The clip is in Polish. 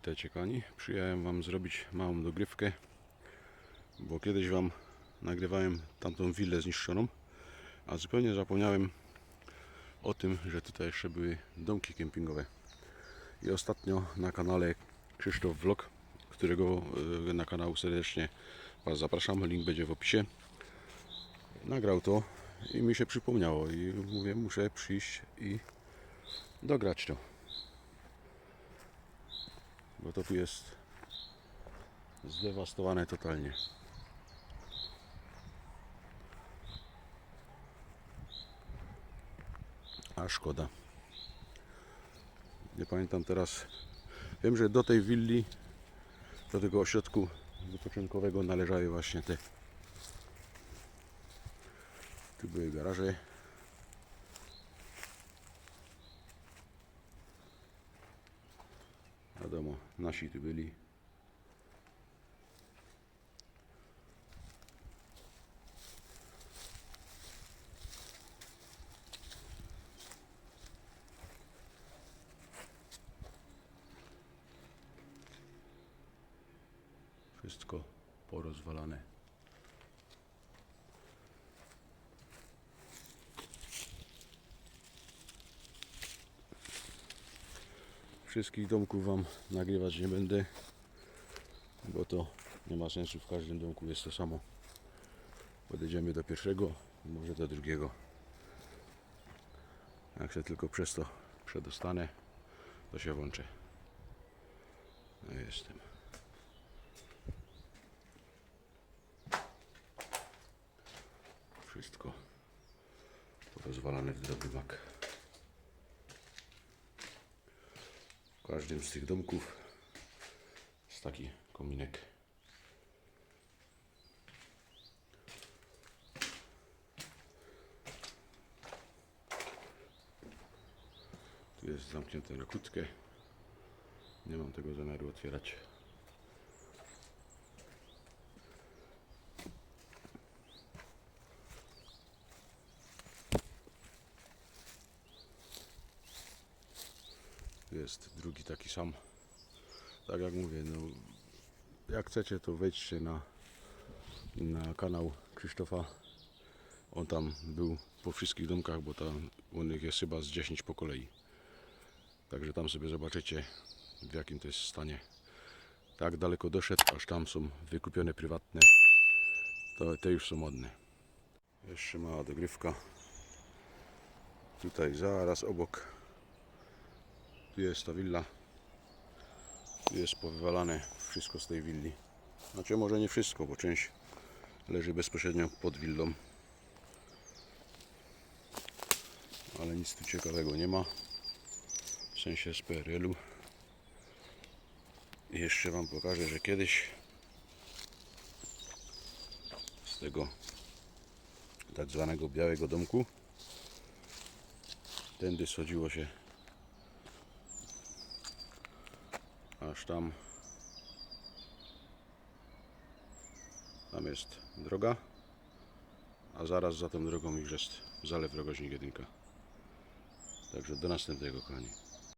Witajcie kochani, przyjechałem Wam zrobić małą dogrywkę, bo kiedyś Wam nagrywałem tamtą willę zniszczoną, a zupełnie zapomniałem o tym, że tutaj jeszcze były domki kempingowe. I ostatnio na kanale Krzysztof Vlog, którego e, na kanał serdecznie Was zapraszam, link będzie w opisie, nagrał to i mi się przypomniało i mówię, muszę przyjść i dograć to. Bo to tu jest zdewastowane totalnie. A szkoda. Nie pamiętam teraz. Wiem, że do tej willi, do tego ośrodku wypoczynkowego należały właśnie te. Tu były garaże. Wiadomo, nasi tu byli. Wszystko porozwalane. Wszystkich domków Wam nagrywać nie będę, bo to nie ma sensu. W każdym domku jest to samo. Podejdziemy do pierwszego, może do drugiego. Jak się tylko przez to przedostanę, to się włączę. No jestem. Wszystko porozwalane w drobny mak. W każdym z tych domków jest taki kominek. Tu jest zamknięte na kłódkę. Nie mam tego zamiaru otwierać. Jest drugi taki sam. Tak jak mówię, no, jak chcecie to wejdźcie na, na kanał Krzysztofa. On tam był po wszystkich domkach, bo tam nich jest chyba z 10 po kolei. Także tam sobie zobaczycie w jakim to jest stanie. Tak daleko doszedł, aż tam są wykupione prywatne. To te już są modne. Jeszcze mała dogrywka. Tutaj zaraz obok tu jest ta willa. Tu jest powywalane wszystko z tej willi. Znaczy może nie wszystko, bo część leży bezpośrednio pod willą. Ale nic tu ciekawego nie ma. W sensie z PRL-u. I jeszcze Wam pokażę, że kiedyś z tego tak zwanego białego domku tędy schodziło się aż tam? Tam jest droga. A zaraz za tą drogą już jest zalew Rogoźnik 1 także do następnego kochani